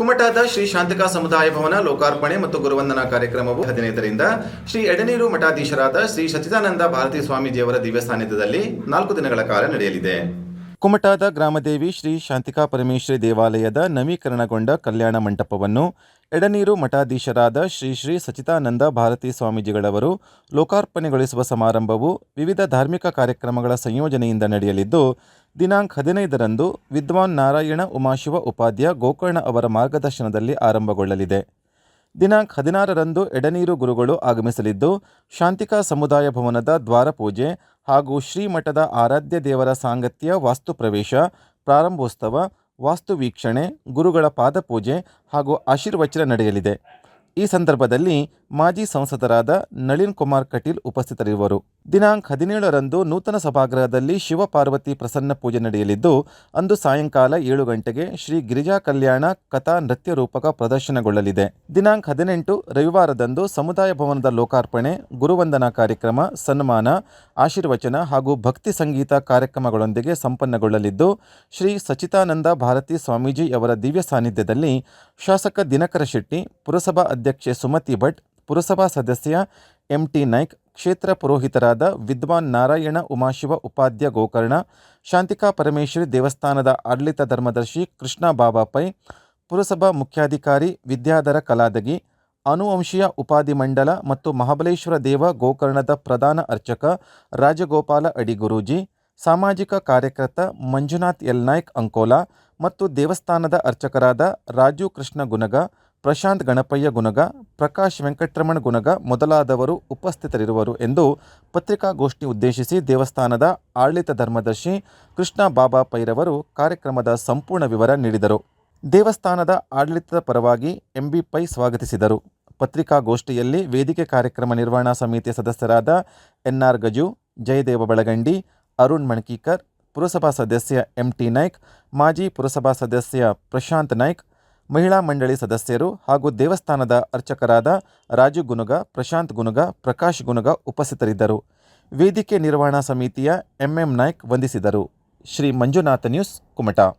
ಕುಮಟಾದ ಶ್ರೀ ಶಾಂತಿಕಾ ಸಮುದಾಯ ಭವನ ಲೋಕಾರ್ಪಣೆ ಮತ್ತು ಗುರುವಂದನಾ ಕಾರ್ಯಕ್ರಮವು ಹದಿನೈದರಿಂದ ಶ್ರೀ ಎಡನೀರು ಮಠಾಧೀಶರಾದ ಶ್ರೀ ಸಚ್ಚಿದಾನಂದ ಭಾರತೀ ಸ್ವಾಮೀಜಿಯವರ ದಿವ್ಯ ಸಾನ್ನಿಧ್ಯದಲ್ಲಿ ನಾಲ್ಕು ದಿನಗಳ ಕಾಲ ನಡೆಯಲಿದೆ. ಕುಮಟಾದ ಗ್ರಾಮದೇವಿ ಶ್ರೀ ಶಾಂತಿಕಾ ಪರಮೇಶ್ವರಿ ದೇವಾಲಯದ ನವೀಕರಣಗೊಂಡ ಕಲ್ಯಾಣ ಮಂಟಪವನ್ನು ಎಡನೀರು ಮಠಾಧೀಶರಾದ ಶ್ರೀ ಶ್ರೀ ಸಚಿತಾನಂದ ಭಾರತೀ ಸ್ವಾಮೀಜಿಗಳವರು ಲೋಕಾರ್ಪಣೆಗೊಳಿಸುವ ಸಮಾರಂಭವು ವಿವಿಧ ಧಾರ್ಮಿಕ ಕಾರ್ಯಕ್ರಮಗಳ ಸಂಯೋಜನೆಯಿಂದ ನಡೆಯಲಿದ್ದು ದಿನಾಂಕ ಹದಿನೈದರಂದು ವಿದ್ವಾನ್ ನಾರಾಯಣ ಉಮಾಶಿವ ಉಪಾಧ್ಯ ಗೋಕರ್ಣ ಅವರ ಮಾರ್ಗದರ್ಶನದಲ್ಲಿ ಆರಂಭಗೊಳ್ಳಲಿದೆ. ದಿನಾಂಕ ಹದಿನಾರರಂದು ಎಡನೀರು ಗುರುಗಳು ಆಗಮಿಸಲಿದ್ದು, ಶಾಂತಿಕಾ ಸಮುದಾಯ ಭವನದ ದ್ವಾರಪೂಜೆ ಹಾಗೂ ಶ್ರೀಮಠದ ಆರಾಧ್ಯ ದೇವರ ಸಾಂಗತ್ಯ, ವಾಸ್ತು ಪ್ರವೇಶ, ಪ್ರಾರಂಭೋತ್ಸವ, ವಾಸ್ತು ವೀಕ್ಷಣೆ, ಗುರುಗಳ ಪಾದಪೂಜೆ ಹಾಗೂ ಆಶೀರ್ವಚನ ನಡೆಯಲಿದೆ. ಈ ಸಂದರ್ಭದಲ್ಲಿ ಮಾಜಿ ಸಂಸದರಾದ ನಳಿನ್ ಕುಮಾರ್ ಕಟೀಲ್ ಉಪಸ್ಥಿತರಿರುವರು. ದಿನಾಂಕ ಹದಿನೇಳರಂದು ನೂತನ ಸಭಾಗೃಹದಲ್ಲಿ ಶಿವಪಾರ್ವತಿ ಪ್ರಸನ್ನ ಪೂಜೆ ನಡೆಯಲಿದ್ದು, ಅಂದು ಸಾಯಂಕಾಲ ಏಳು ಗಂಟೆಗೆ ಶ್ರೀ ಗಿರಿಜಾ ಕಲ್ಯಾಣ ಕಥಾ ನೃತ್ಯ ರೂಪಕ ಪ್ರದರ್ಶನಗೊಳ್ಳಲಿದೆ. ದಿನಾಂಕ ಹದಿನೆಂಟು ರವಿವಾರದಂದು ಸಮುದಾಯ ಭವನದ ಲೋಕಾರ್ಪಣೆ, ಗುರುವಂದನಾ ಕಾರ್ಯಕ್ರಮ, ಸನ್ಮಾನ, ಆಶೀರ್ವಚನ ಹಾಗೂ ಭಕ್ತಿ ಸಂಗೀತ ಕಾರ್ಯಕ್ರಮಗಳೊಂದಿಗೆ ಸಂಪನ್ನಗೊಳ್ಳಲಿದ್ದು, ಶ್ರೀ ಸಚಿತಾನಂದ ಭಾರತಿ ಸ್ವಾಮೀಜಿ ಅವರ ದಿವ್ಯ ಸಾನ್ನಿಧ್ಯದಲ್ಲಿ ಶಾಸಕ ದಿನಕರ ಶೆಟ್ಟಿ, ಪುರಸಭಾ ಅಧ್ಯಕ್ಷೆ ಸುಮತಿ ಭಟ್, ಪುರಸಭಾ ಸದಸ್ಯ ಎಂಟಿ ನಾಯ್ಕ್, ಕ್ಷೇತ್ರ ಪುರೋಹಿತರಾದ ವಿದ್ವಾನ್ ನಾರಾಯಣ ಉಮಾಶಿವ ಉಪಾಧ್ಯ ಗೋಕರ್ಣ, ಶಾಂತಿಕಾ ಪರಮೇಶ್ವರಿ ದೇವಸ್ಥಾನದ ಆಡಳಿತ ಧರ್ಮದರ್ಶಿ ಕೃಷ್ಣ ಬಾಬಾ ಪೈ ಪುರಸಭಾ ಮುಖ್ಯಾಧಿಕಾರಿ ವಿದ್ಯಾಧರ ಕಲಾದಗಿ, ಅನುವಂಶೀಯ ಉಪಾಧಿ ಮಂಡಲ ಮತ್ತು ಮಹಾಬಲೇಶ್ವರ ದೇವ ಗೋಕರ್ಣದ ಪ್ರಧಾನ ಅರ್ಚಕ ರಾಜಗೋಪಾಲ ಅಡಿ ಗುರೂಜಿ, ಸಾಮಾಜಿಕ ಕಾರ್ಯಕರ್ತ ಮಂಜುನಾಥ್ ಎಲ್ ನಾಯ್ಕ್ ಅಂಕೋಲಾ ಮತ್ತು ದೇವಸ್ಥಾನದ ಅರ್ಚಕರಾದ ರಾಜು ಕೃಷ್ಣ ಗುನಗ ಪ್ರಶಾಂತ್ ಗಣಪಯ್ಯ ಗುನಗ ಪ್ರಕಾಶ್ ವೆಂಕಟರಮಣ ಗುನಗ ಮೊದಲಾದವರು ಉಪಸ್ಥಿತರಿರುವರು ಎಂದು ಪತ್ರಿಕಾಗೋಷ್ಠಿ ಉದ್ದೇಶಿಸಿ ದೇವಸ್ಥಾನದ ಆಡಳಿತ ಧರ್ಮದರ್ಶಿ ಕೃಷ್ಣ ಬಾಬಾ ಪೈರವರು ಕಾರ್ಯಕ್ರಮದ ಸಂಪೂರ್ಣ ವಿವರ ನೀಡಿದರು. ದೇವಸ್ಥಾನದ ಆಡಳಿತದ ಪರವಾಗಿ ಎಂಬಿ ಪೈ ಸ್ವಾಗತಿಸಿದರು. ಪತ್ರಿಕಾಗೋಷ್ಠಿಯಲ್ಲಿ ವೇದಿಕೆ ಕಾರ್ಯಕ್ರಮ ನಿರ್ವಹಣಾ ಸಮಿತಿಯ ಸದಸ್ಯರಾದ ಎನ್ಆರ್ ಗಜು, ಜಯದೇವ ಬಳಗಂಡಿ, ಅರುಣ್ ಮಣ್ಕೀಕರ್, ಪುರಸಭಾ ಸದಸ್ಯ ಎಂಟಿ ನಾಯ್ಕ್, ಮಾಜಿ ಪುರಸಭಾ ಸದಸ್ಯ ಪ್ರಶಾಂತ್ ನಾಯ್ಕ್ ಮಹಿಳಾ ಮಂಡಳಿ ಸದಸ್ಯರು ಹಾಗೂ ದೇವಸ್ಥಾನದ ಅರ್ಚಕರಾದ ರಾಜು ಗುನುಗ, ಪ್ರಶಾಂತ್ ಗುನುಗ, ಪ್ರಕಾಶ್ ಗುನುಗ ಉಪಸ್ಥಿತರಿದ್ದರು. ವೇದಿಕೆ ನಿರ್ವಹಣಾ ಸಮಿತಿಯ ಎಂಎಂ ನಾಯ್ಕ್ ವಂದಿಸಿದರು. ಶ್ರೀ ಮಂಜುನಾಥ ನ್ಯೂಸ್, ಕುಮಟಾ.